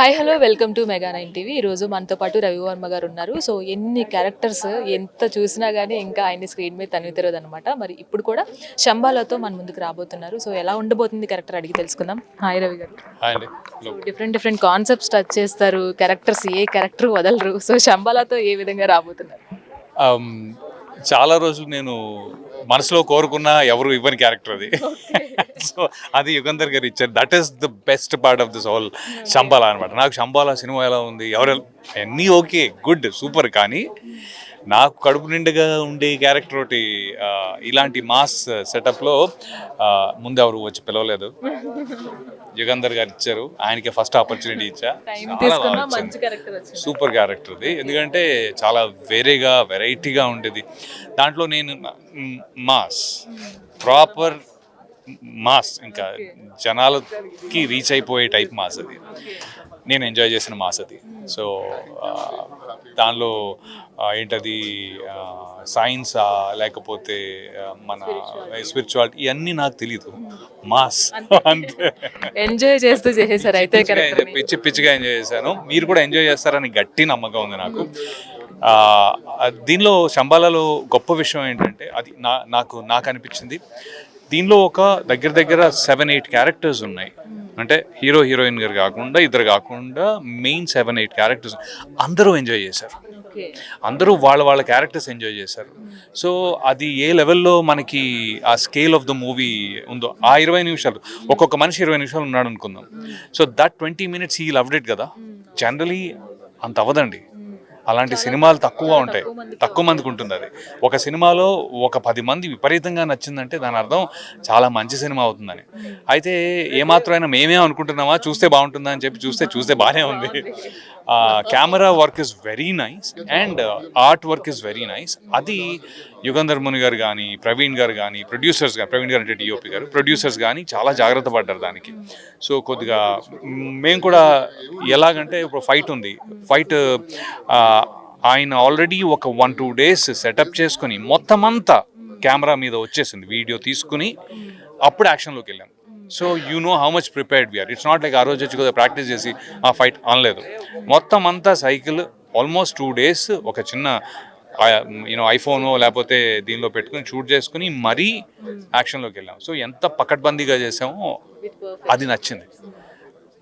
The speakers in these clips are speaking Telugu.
Hi hello welcome to mega nine TV. ఈరోజు మనతో పాటు రవివర్మ గారు ఉన్నారు. సో ఎన్ని క్యారెక్టర్స్ ఎంత చూసినా కానీ ఇంకా ఆయన స్క్రీన్ మీద తనివి తెలియదు అనమాట మరి ఇప్పుడు కూడా శంబాలతో మన ముందుకు రాబోతున్నారు. సో ఎలా ఉండబోతుంది క్యారెక్టర్ అడిగి తెలుసుకుందాం. హాయ్ రవి గారు. డిఫరెంట్ డిఫరెంట్ కాన్సెప్ట్స్ టచ్ చేస్తారు. క్యారెక్టర్స్ ఏ క్యారెక్టర్ వదలరు. సో శంబాలతో ఏ విధంగా రాబోతున్నారు? Um, చాలా రోజులు నేను మనసులో కోరుకున్న ఎవరు ఇవ్వని క్యారెక్టర్ అది. సో అది యుగంధర్ గారు ఇచ్చారు. That is the best part of this whole Shambhala అనమాట నాకు శంబాల సినిమా ఎలా ఉంది ఎవరు అన్నీ ఓకే గుడ్ సూపర్ కానీ నాకు కడుపు నిండుగా ఉండే క్యారెక్టర్ ఒకటి ఇలాంటి మాస్ సెటప్లో ముందు ఎవరు వచ్చి పిలవలేదు. యుగంధర్ గారు ఇచ్చారు. ఆయనకి ఫస్ట్ ఆపర్చునిటీ ఇచ్చా. సూపర్ క్యారెక్టర్ ఇది. ఎందుకంటే చాలా వేరేగా వెరైటీగా ఉండేది. దాంట్లో నేను మాస్. Proper mass. ఇంకా జనాలకి రీచ్ అయిపోయే టైప్ మాస్ అది. నేను ఎంజాయ్ చేసిన మాస్ అది. సో దానిలో ఏంటది సైన్స్ లేకపోతే మన స్పిరిచువాలిటీ ఇవన్నీ నాకు తెలియదు మాస్. అంతే. ఎంజాయ్ చేస్తూ చేసేసారు అయితే పిచ్చి పిచ్చిగా ఎంజాయ్ చేశాను. మీరు కూడా ఎంజాయ్ చేస్తారని గట్టి నమ్మకం ఉంది నాకు. దీనిలో శంబాలలో గొప్ప విషయం ఏంటంటే అది నా నాకు నాకు అనిపించింది. దీనిలో ఒక దగ్గర దగ్గర సెవెన్ ఎయిట్ క్యారెక్టర్స్ ఉన్నాయి. అంటే హీరో హీరోయిన్ గారు కాకుండా ఇద్దరు కాకుండా మెయిన్ సెవెన్ ఎయిట్ క్యారెక్టర్స్ అందరూ ఎంజాయ్ చేశారు. అందరూ వాళ్ళ వాళ్ళ క్యారెక్టర్స్ ఎంజాయ్ చేశారు. సో అది ఏ లెవెల్లో మనకి ఆ స్కేల్ ఆఫ్ ద మూవీ ఉందో ఆ ఇరవై నిమిషాలు ఒక్కొక్క మనిషి ఇరవై నిమిషాలు ఉన్నాడు అనుకుందాం. సో దట్ ట్వంటీ మినిట్స్ ఈ లవ్డ్ ఇట్ కదా. జనరలీ అంత అవ్వదండి. అలాంటి సినిమాలు తక్కువ ఉంటాయి. తక్కువ మందికి ఉంటుంది అది ఒక సినిమాలో ఒక పది మంది విపరీతంగా నచ్చిందంటే దాని అర్థం చాలా మంచి సినిమా అవుతుందని. అయితే ఏమాత్రమైనా మేమే అనుకుంటున్నామా? చూస్తే బాగుంటుందా అని చెప్పి చూస్తే చూస్తే బాగానే ఉంది. Camera work is very nice and art work is very nice. అది యుగంధర్ ముని గారు కానీ ప్రవీణ్ గారు కానీ ప్రొడ్యూసర్స్ కానీ ప్రవీణ్ గారు అంటే డిఓపి గారు ప్రొడ్యూసర్స్ కానీ చాలా జాగ్రత్త పడ్డారు దానికి. సో కొద్దిగా మేము కూడా ఎలాగంటే ఇప్పుడు ఫైట్ ఉంది. ఫైట్ ఆయన ఆల్రెడీ ఒక వన్ టూ డేస్ సెటప్ చేసుకుని మొత్తం అంతా కెమెరా మీద వచ్చేసింది వీడియో తీసుకుని అప్పుడు యాక్షన్లోకి వెళ్ళాం. So you know how much prepared we are it's not like ఆ రోజు వచ్చి కొద్దిగా ప్రాక్టీస్ చేసి ఆ ఫైట్ అనలేదు. మొత్తం అంతా సైకిల్ ఆల్మోస్ట్ టూ డేస్ ఒక చిన్న యూనో ఐఫోనో లేకపోతే దీనిలో పెట్టుకుని షూట్ చేసుకుని మరీ యాక్షన్లోకి వెళ్ళాం. సో ఎంత పకడ్బందీగా చేసామో అది నచ్చింది.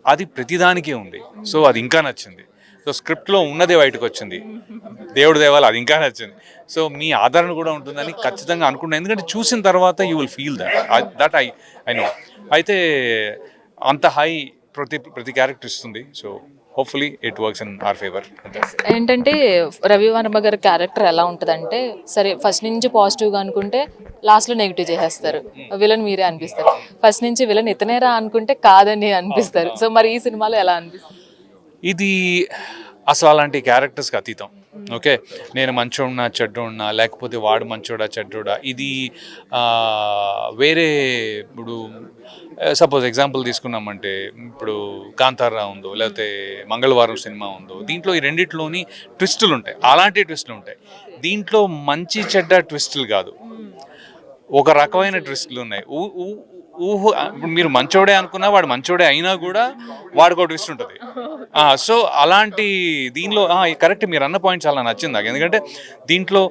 అది ప్రతిదానికే ఉంది. సో అది ఇంకా నచ్చింది. సో స్క్రిప్ట్లో ఉన్నదే బయటకు వచ్చింది దేవుడి దేవాలి అది ఇంకా నచ్చింది. సో మీ ఆదరణ కూడా ఉంటుందని ఖచ్చితంగా అనుకుంటున్నాను ఎందుకంటే చూసిన తర్వాత you will feel that that I I know అయితే అంత హై ప్రతి ప్రతి క్యారెక్టర్ ఇస్తుంది. So hopefully it works in our favour ఏంటంటే రవి వర్మ గారి క్యారెక్టర్ ఎలా ఉంటుందంటే సరే ఫస్ట్ నుంచి పాజిటివ్గా అనుకుంటే లాస్ట్లో నెగిటివ్ చేసేస్తారు. విలన్ మీరే అనిపిస్తారు. ఫస్ట్ నుంచి విలన్ ఇతనేరా అనుకుంటే కాదని అనిపిస్తారు. సో మరి ఈ సినిమాలో ఎలా అనిపిస్తుంది? ఇది అసలు అలాంటి క్యారెక్టర్స్కి అతీతం. ఓకే నేను మంచోడున్నా చెడ్డోడున్నా లేకపోతే వాడు మంచోడా చెడ్డోడా ఇది వేరే ఇప్పుడు సపోజ్ ఎగ్జాంపుల్ తీసుకున్నామంటే ఇప్పుడు కాంతారా ఉందో లేకపోతే మంగళవారం సినిమా ఉందో దీంట్లో ఈ రెండిట్లోని ట్విస్టులు ఉంటాయి. అలాంటి ట్విస్టులు ఉంటాయి. దీంట్లో మంచి చెడ్డ ట్విస్టులు కాదు. ఒక రకమైన ట్విస్టులు ఉన్నాయి. ఊ- ఊ- ఊహ ఇప్పుడు మీరు మంచోడే అనుకున్నా వాడు మంచోడే అయినా కూడా వాడికి ఒక ట్విస్ట్ ఉంటుంది. సో అలాంటి దీనిలో కరెక్ట్ మీరు అన్న పాయింట్ చాలా నచ్చింది నాకు. ఎందుకంటే దీంట్లో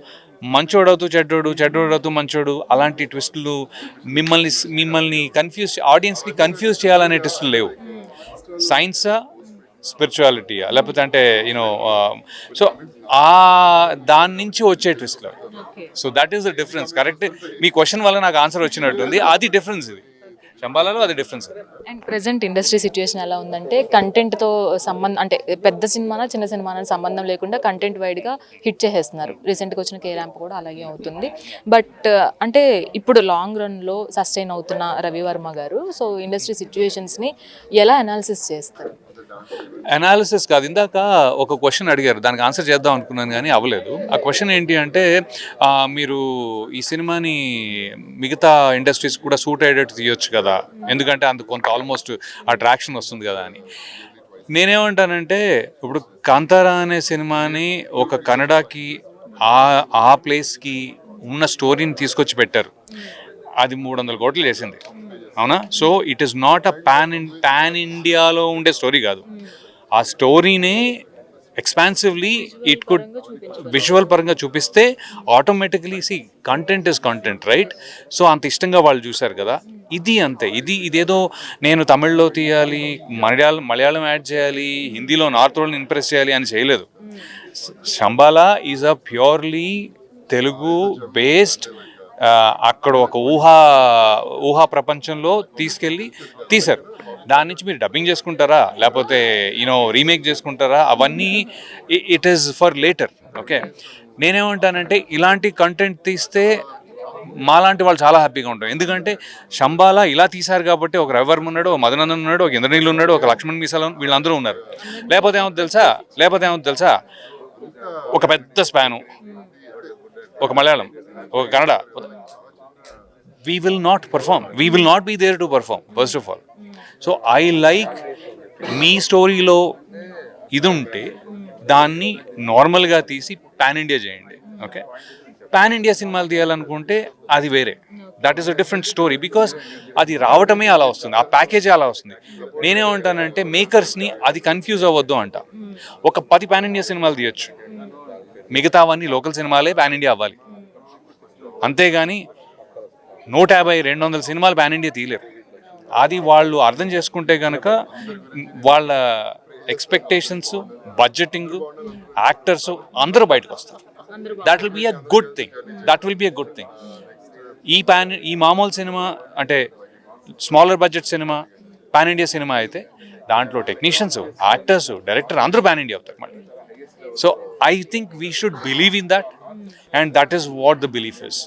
మంచోడవుతూ చెడ్డోడు చెడ్డోడవుతూ మంచోడు అలాంటి ట్విస్టులు మిమ్మల్ని మిమ్మల్ని కన్ఫ్యూజ్ ఆడియన్స్ని కన్ఫ్యూజ్ చేయాలనే ట్విస్టులు లేవు. సైన్సా స్పిరిచువాలిటీయా లేకపోతే అంటే యూనో సో ఆ దాని నుంచి వచ్చే ట్విస్ట్లు so that is the difference correct me question వల్ల నాకు ఆన్సర్ వచ్చినట్టుంది. అది డిఫరెన్స్ ఇది. శంబాలలో అది difference and present industry situation ఎలా ఉందంటే కంటెంట్తో సంబంధం అంటే పెద్ద సినిమానా చిన్న సినిమానా సంబంధం లేకుండా కంటెంట్ వైడ్గా హిట్ చేసేస్తున్నారు. రీసెంట్గా వచ్చిన కే ర్యాంప్ కూడా అలాగే అవుతుంది. బట్ uh, అంటే ఇప్పుడు లాంగ్ రన్లో సస్టైన్ అవుతున్న రవివర్మ గారు సో ఇండస్ట్రీ సిచ్యువేషన్స్ని ఎలా అనాలిసిస్ చేస్తారు? అనాలిసిస్ కాదు. ఇందాక ఒక క్వశ్చన్ అడిగారు. దానికి ఆన్సర్ చేద్దాం అనుకున్నాను కానీ అవ్వలేదు. ఆ క్వశ్చన్ ఏంటి అంటే మీరు ఈ సినిమాని మిగతా ఇండస్ట్రీస్ కూడా సూట్ అయ్యేటట్టు తీయొచ్చు కదా. ఎందుకంటే అందుకు కొంత ఆల్మోస్ట్ అట్రాక్షన్ వస్తుంది కదా అని. నేనేమంటానంటే ఇప్పుడు కాంతారా అనే సినిమాని ఒక కన్నడకి ఆ ఆ ప్లేస్కి ఉన్న స్టోరీని తీసుకొచ్చి పెట్టారు. అది మూడు వందల కోట్లు చేసింది. అవునా? So it is not a pan in pan ఇండియాలో ఉండే స్టోరీ కాదు. ఆ స్టోరీనే ఎక్స్పాన్సివ్లీ ఇట్ కుడ్ విజువల్ పరంగా చూపిస్తే automatically see content is content right so అంత ఇష్టంగా వాళ్ళు చూశారు కదా. ఇది అంతే. ఇది ఇదేదో నేను తమిళ్ళో తీయాలి మలయాళం మలయాళం యాడ్ చేయాలి హిందీలో నార్త్ వాళ్ళని ఇంప్రెస్ చేయాలి అని చేయలేదు. Shambhala is a purely Telugu based అక్కడ ఒక ఊహా ఊహా ప్రపంచంలో తీసుకెళ్ళి తీశారు. దాని నుంచి మీరు డబ్బింగ్ చేసుకుంటారా? లేకపోతే యూనో రీమేక్ చేసుకుంటారా? అవన్నీ it is for later okay నేనేమంటానంటే ఇలాంటి కంటెంట్ తీస్తే మాలాంటి వాళ్ళు చాలా హ్యాపీగా ఉంటారు. ఎందుకంటే శంబాలా ఇలా తీశారు కాబట్టి ఒక రవివర్మ ఉన్నాడు ఒక మదనందన్ ఉన్నాడు ఒక ఇంద్రనీళ్ళు ఉన్నాడు ఒక లక్ష్మణ్ మీసాల వీళ్ళందరూ ఉన్నారు. లేకపోతే ఏమో తెలుసా? లేకపోతే ఏమో తెలుసా? ఒక పెద్ద స్పాను ఒక మలయాళం ఒక Kannada. We will not perform we will not be there to perform first of all so I like me స్టోరీలో ఇది ఉంటే దాన్ని నార్మల్గా తీసి పాన్ ఇండియా చేయండి ఓకే పాన్ ఇండియా సినిమాలు తీయాలనుకుంటే అది వేరే. That is a different story because అది రావటమే అలా వస్తుంది ఆ ప్యాకేజే అలా వస్తుంది. నేనేమంటానంటే మేకర్స్ని అది కన్ఫ్యూజ్ అవ్వద్దు అంట. ఒక పది పాన్ ఇండియా సినిమాలు తీయచ్చు. మిగతావన్నీ లోకల్ సినిమాలే పాన్ ఇండియా అవ్వాలి. అంతేగాని నూట యాభై రెండు వందల సినిమాలు పాన్ ఇండియా తీయలేరు. అది వాళ్ళు అర్థం చేసుకుంటే కనుక వాళ్ళ ఎక్స్పెక్టేషన్స్ బడ్జెటింగ్ యాక్టర్స్ అందరూ బయటకు వస్తారు. That will be a good thing that will be a good thing ఈ పాన్ ఈ మామూలు సినిమా అంటే smaller budget cinema pan India cinema అయితే దాంట్లో టెక్నీషియన్స్ యాక్టర్స్ డైరెక్టర్ అందరూ పాన్ ఇండియా అవుతారు మళ్ళీ. So I think we should believe in that and that is what the belief is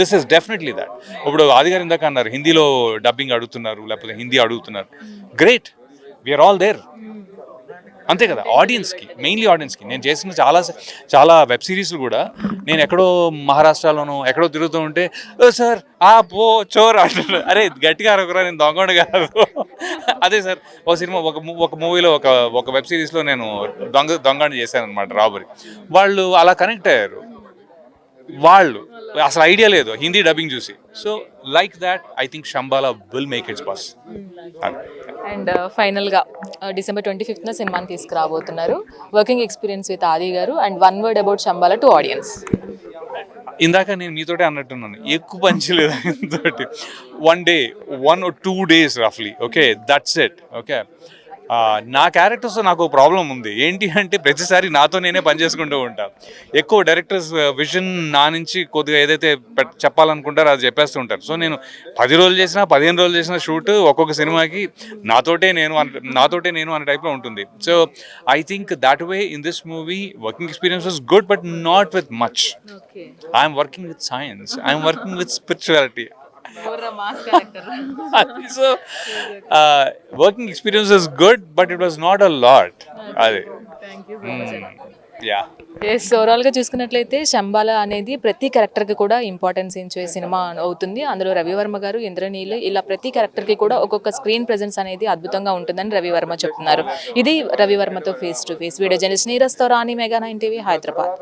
this is definitely that ఇప్పుడు ఆదిగారు ఇందాక అన్నారు హిందీలో డబ్బింగ్ అడుగుతున్నారు లేకపోతే హిందీ అడుగుతున్నారు. గ్రేట్ వీఆర్ ఆల్ దేర్ అంతే కదా ఆడియన్స్కి మెయిన్లీ ఆడియన్స్కి నేను చేసిన చాలా చాలా వెబ్ సిరీస్లు కూడా నేను ఎక్కడో మహారాష్ట్రలోనో ఎక్కడో తిరుగుతూ ఉంటే "ఓ సార్ ఆ పో చోర్ అంటున్నారు అరే గట్టిగా అరవకురా నేను దొంగడు కాదు. అదే సార్ ఒక సినిమా ఒక మూ- ఒక మూవీలో ఒక ఒక వెబ్ సిరీస్లో నేను దొంగ దొంగని చేశాను అనమాట రాబరీ వాళ్ళు అలా కనెక్ట్ అయ్యారు. వాళ్ళు. అసలు ఐడియా లేదు. హిందీ డబ్బింగ్ చూసి. So like that I think Shambhala will make its pass and ఫైనల్గా డిసెంబర్ ట్వంటీ ఫిఫ్త్న సినిమాని తీసుకురాబోతున్నారు. వర్కింగ్ ఎక్స్పీరియన్స్ విత్ ఆది గారు and one word about Shambhala to audience ఇందాక నేను మీతోటే అన్నట్టున్నాను. ఎక్కువ పంచలేదు ఆయనతోటి. One day one two days రఫ్లీ okay that's it okay నా క్యారెక్టర్స్ నాకు ప్రాబ్లం ఉంది. ఏంటి అంటే ప్రతిసారి నాతో నేనే పని చేసుకుంటూ ఉంటా. ఎక్కువ డైరెక్టర్స్ విజన్ నా నుంచి కొద్దిగా ఏదైతే పెట్- చెప్పాలనుకుంటారో అది చెప్పేస్తూ ఉంటారు. సో నేను పది రోజులు చేసినా పదిహేను రోజులు చేసిన షూట్ ఒక్కొక్క సినిమాకి నాతోటే నేను అన- నాతోటే నేను అనే టైప్లో ఉంటుంది. So I think that way in this movie working experience was good but not with much okay I'm working with science. I'm working with uh, working experience is good, but it was not a lot. అది. యా ఎస్ ఓవరాల్గా చూసుకున్నట్లయితే శంబాల అనేది ప్రతి క్యారెక్టర్కి కూడా ఇంపార్టెన్స్ ఇచ్చే సినిమా అవుతుంది. అందులో రవివర్మ గారు ఇంద్రనీలు ఇలా ప్రతి క్యారెక్టర్కి కూడా ఒక్కొక్క స్క్రీన్ ప్రెజెన్స్ అనేది అద్భుతంగా ఉంటుందని రవివర్మ చెప్తున్నారు. ఇది రవివర్మతో face to face video journalist నీరజ్తో Rani mega nine TV Hyderabad